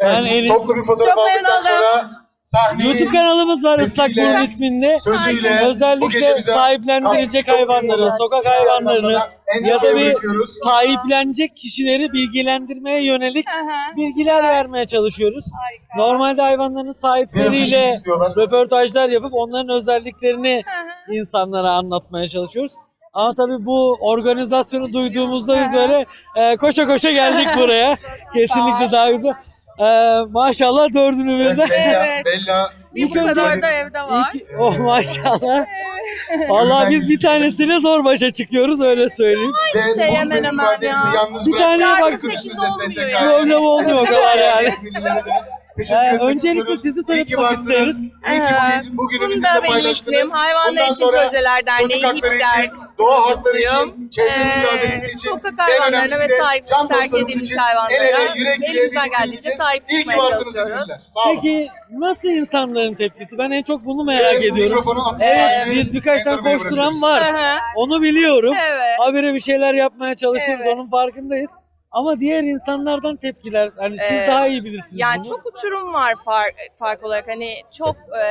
Evet, Ben Enis. Toplu bir fotoğraf Çok memnun aldıktan sonra sahneyi YouTube kanalımız var Islak Sesiyle, Burun isminde. sözüyle bu gece Özellikle bize sahiplendirilecek çok hayvanları, sokak hayvanlarını en ya da bir sahiplenecek kişileri bilgilendirmeye yönelik bilgiler vermeye çalışıyoruz. Harika. Normalde hayvanların sahipleriyle istiyorlar. röportajlar yapıp onların özelliklerini insanlara anlatmaya çalışıyoruz. Ama tabii bu organizasyonu duyduğumuzda biz böyle e, koşa koşa geldik buraya. Kesinlikle daha güzel. E, maşallah dördünü birden. Bella, Evet. Bella Bir bu kadar da evde var. İyi ki- oh maşallah. Vallahi biz bir tanesiyle zor başa çıkıyoruz öyle söyleyeyim. ve şey hemen hemen ya. Bir bırakacak tane bak-. Problem olmuyor o kadar yani. Teşekkür Ee, öncelikle sizi tanıtmak isteriz. İyi ki Evet. bugün, bugünü Bunu bizimle da benim paylaştınız. ismim. Hayvanlar Bundan için sonra Projeler Derneği, Çocuk hakları HİPDER için, doğa hakları için, çevre Ee, mücadelesi için, sokak hayvanlarına ve can terk edilmiş hayvanlara el ele, yürek elimizden geldiğince sahip çıkmaya çalışıyoruz. Peki nasıl insanların tepkisi? Ben en çok bunu merak Evet, ediyorum. Evet gibi biz birkaç tane koşturan var. Hı hı. Onu biliyorum. Evet. Habire bir şeyler yapmaya çalışıyoruz. Evet. Onun farkındayız. Ama diğer insanlardan tepkiler hani siz Ee, daha iyi bilirsiniz Yani bunu. çok uçurum var fark, fark olarak hani çok e,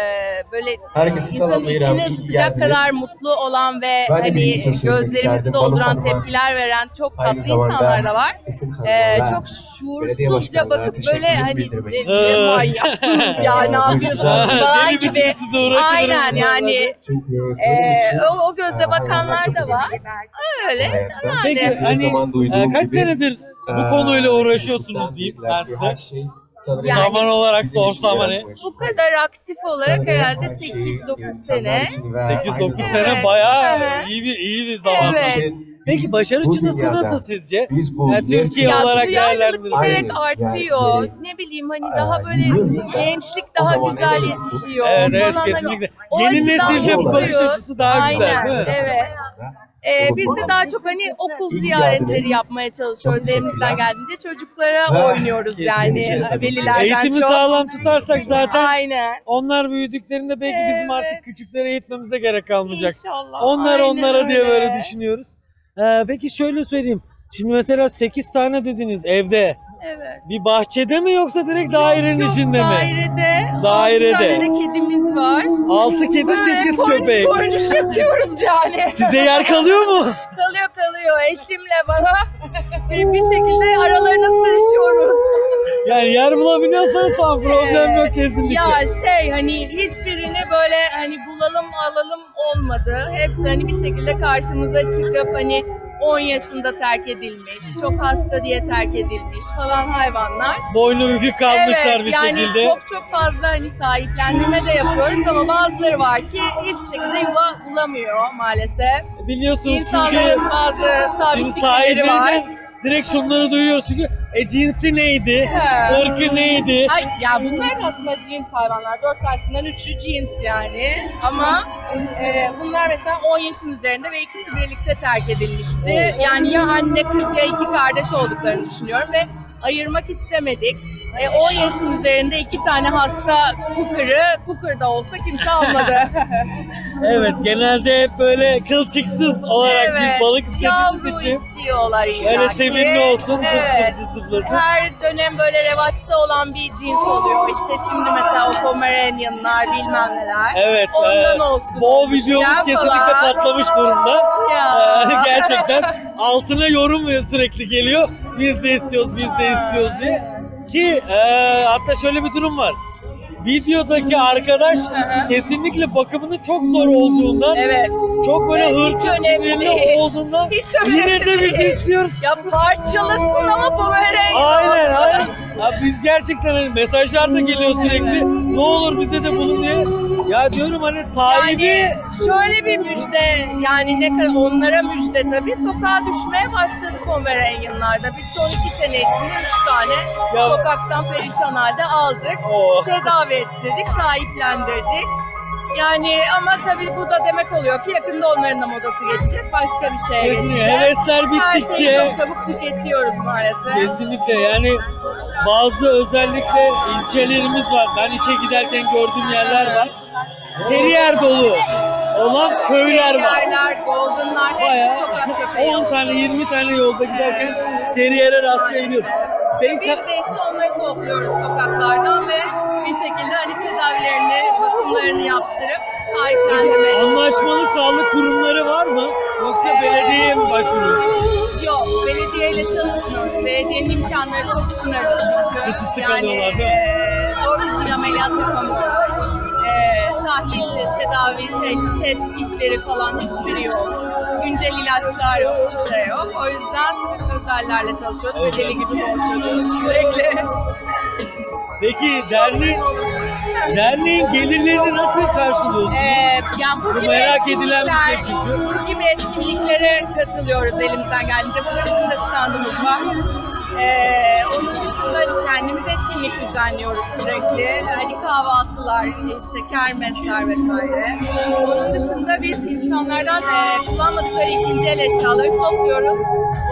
böyle Herkesi insanın içine iyi sıcak geldiniz. kadar mutlu olan ve Ben de bir hani söylemek gözlerimizi isterdim. dolduran Balık Hanım'a tepkiler veren çok aynı tatlı zamanda insanlar da var. Esin Hanım'a Ee, ben çok belediye şuursuzca bakıp böyle hani bildirmek ne, istiyorum. ne manyaksınız ya ne Ee, yapıyorsunuz falan gibi. siz Aynen bunlarla. yani Çünkü e, benim için o, o gözle e, bakanlar da var. önemli. Öyle. Hayatta. Peki Yani. hani Ne zaman duyduğum e, kaç gibi, senedir bu Ee, konuyla uğraşıyorsunuz gerçekten diyeyim bilgiler, ben size. Her şey Yani- Zaman olarak sorsam hani. Bu kadar aktif olarak herhalde her şeyi 8-9 insanlar sene. için ve 8-9 aynı sene Evet, bayağı evet. iyi bir iyi bir zaman. Evet. Peki başarı Bu çıtası dünyada nasıl sizce? Biz bu Yani Türkiye Ya olarak Aynen. artıyor. Yani- ne bileyim hani Ee, daha böyle yürüyoruz. gençlik daha güzel yetişiyor. Evet evet falan hani kesinlikle. o Yeni nesilde bu bakış açısı daha güzel Aynen, değil mi? Evet. Ee, biz de daha çok hani okul ziyaretleri yapmaya çalışıyoruz elimizden geldiğince. Çocuklara Ha, oynuyoruz yani velilerden Eğitimi çok. sağlam tutarsak zaten Aynen. onlar büyüdüklerinde belki bizim Evet. artık küçükleri eğitmemize gerek kalmayacak. İnşallah. Onlar aynen onlara diye öyle. böyle düşünüyoruz. Ee, peki şöyle söyleyeyim. Şimdi mesela 8 tane dediniz evde. Evet. Bir bahçede mi yoksa direkt dairenin Yok, içinde mi? Dairede. Dairede. Altı tane de kedimiz var. 6 kedi Böyle 8 koymuş köpek. koymuş yatıyoruz yani. Size yer kalıyor mu? kalıyor kalıyor eşimle bana. bir, bir şekilde aralarına sığışıyoruz. Yani yer bulabiliyorsanız tamam problem yok kesinlikle. Ya şey hani böyle hani bulalım alalım olmadı. Hepsi hani bir şekilde karşımıza çıkıp hani 10 yaşında terk edilmiş, çok hasta diye terk edilmiş falan hayvanlar. Boynu bükük kalmışlar bir yani şekilde. çok çok fazla hani sahiplendirme de yapıyoruz ama bazıları var ki hiçbir şekilde yuva bulamıyor maalesef. Biliyorsunuz çünkü İnsanların bazı şimdi sabitlikleri var. Direkt şunları duyuyoruz çünkü e cinsi neydi? Irkı neydi? Ay, ya bunlar da aslında cins hayvanlar. Dört tanesinden üçü cins yani. Ama e, bunlar mesela 10 yaşın üzerinde ve ikisi birlikte terk edilmişti. Yani ya anne kız ya iki kardeş olduklarını düşünüyorum ve ayırmak istemedik. E, 10 yaşın üzerinde iki tane hasta kukurı, kukur da olsa kimse almadı. Evet genelde hep böyle kılçıksız olarak biz balık istediğimiz için istiyorlar illa öyle ki. sevimli olsun Evet. zıp zıp zıp zıplasın. Her dönem böyle revaçta olan bir cins oluyor. İşte şimdi mesela o Pomeranian'lar bilmem neler. Evet. Ondan e, olsun. bu videomuz falan. kesinlikle patlamış durumda. Ya. E, gerçekten altına yorum sürekli geliyor. Biz de istiyoruz, biz de istiyoruz diye. Ki e, hatta şöyle bir durum var. Videodaki arkadaş kesinlikle bakımının çok zor olduğundan, Evet. çok böyle Evet, hiç hırçın önemli sinirli değil. olduğundan Hiç yine de biz değil. istiyoruz. Ya parçalasın ama Pomeranian. Aynen aynen. Ya biz gerçekten hani mesajlar da geliyor sürekli. Ne olur bize de bulun diye. Ya diyorum hani sahibi Yani şöyle bir müjde yani ne kadar onlara müjde tabii sokağa düşmeye başladı Pomeranian'larda. Biz son iki sene içinde üç tane Ya- sokaktan perişan halde aldık. Oh. Tedavi ettirdik, sahiplendirdik. Yani ama tabii bu da demek oluyor ki yakında onların da modası geçecek, başka bir şeye Kesinlikle. geçecek. Hevesler Her bittikçe- şeyi çok çabuk tüketiyoruz maalesef. Kesinlikle yani bazı özellikle ilçelerimiz var. Ben işe giderken gördüğüm yerler var. Terrier dolu olan köyler var. Yerler, Bayağı 10 tane 20 tane yolda giderken Terrier'e rastlayabiliyor. Benim Biz de işte onları topluyoruz sokaklardan ve bir şekilde hani tedavilerini, bakımlarını yaptırıp sahiplendirmeye anlaşmalı sağlık kurumları var mı? Yoksa ee, belediyeye mi başvuruyorsunuz? Yok, belediyeyle çalışmıyoruz. Belediyenin imkanları çok sınırlı çünkü. Kısıtlı kalıyorlar, e, doğru düzgün ameliyat yapamıyoruz. Tahlil, tedavi, şey, tetkikleri falan hiçbiri yok. Güncel ilaçlar yok, hiçbir şey yok. O yüzden özellerle çalışıyoruz ve deli gibi borçluyoruz sürekli. Peki derneğin, derneğin gelirlerini nasıl karşılıyorsunuz? Ee, yani bu Bu gibi merak edilen bir şey etkinlikler- çünkü. Bu gibi etkinliklere katılıyoruz elimizden geldiğince. De standımız var. Ee, onun dışında kendimiz etkinlik düzenliyoruz sürekli. Hani kahvaltılar, işte kermesler vesaire. Onun dışında biz insanlardan e, kullanmadıkları ikinci el eşyaları topluyoruz.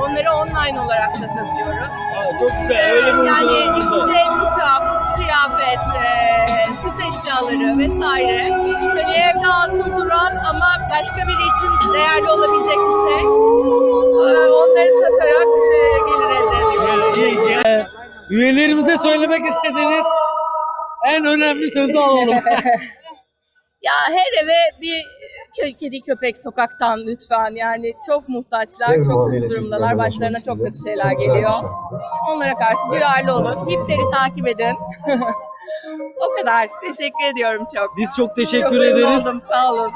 Onları online olarak da satıyoruz. Aa, çok güzel. Öyle bir yani ikinci el kitap, kıyafet, e, süs eşyaları vesaire. Hani evde atıl duran ama başka biri için değerli olabilecek bir şey. E, onları satarak e, gelir elde ediyoruz. Ee, Üyelerimize söylemek istediğiniz en önemli sözü alalım. Ya her eve bir kö- kedi köpek sokaktan lütfen yani çok muhtaçlar, Ev çok kötü durumdalar, başlarına çok kötü şeyler çok geliyor. şey. Onlara karşı duyarlı olun, hipleri takip edin. o kadar. Teşekkür ediyorum çok. Biz çok teşekkür çok ederiz. oldum, sağ olun.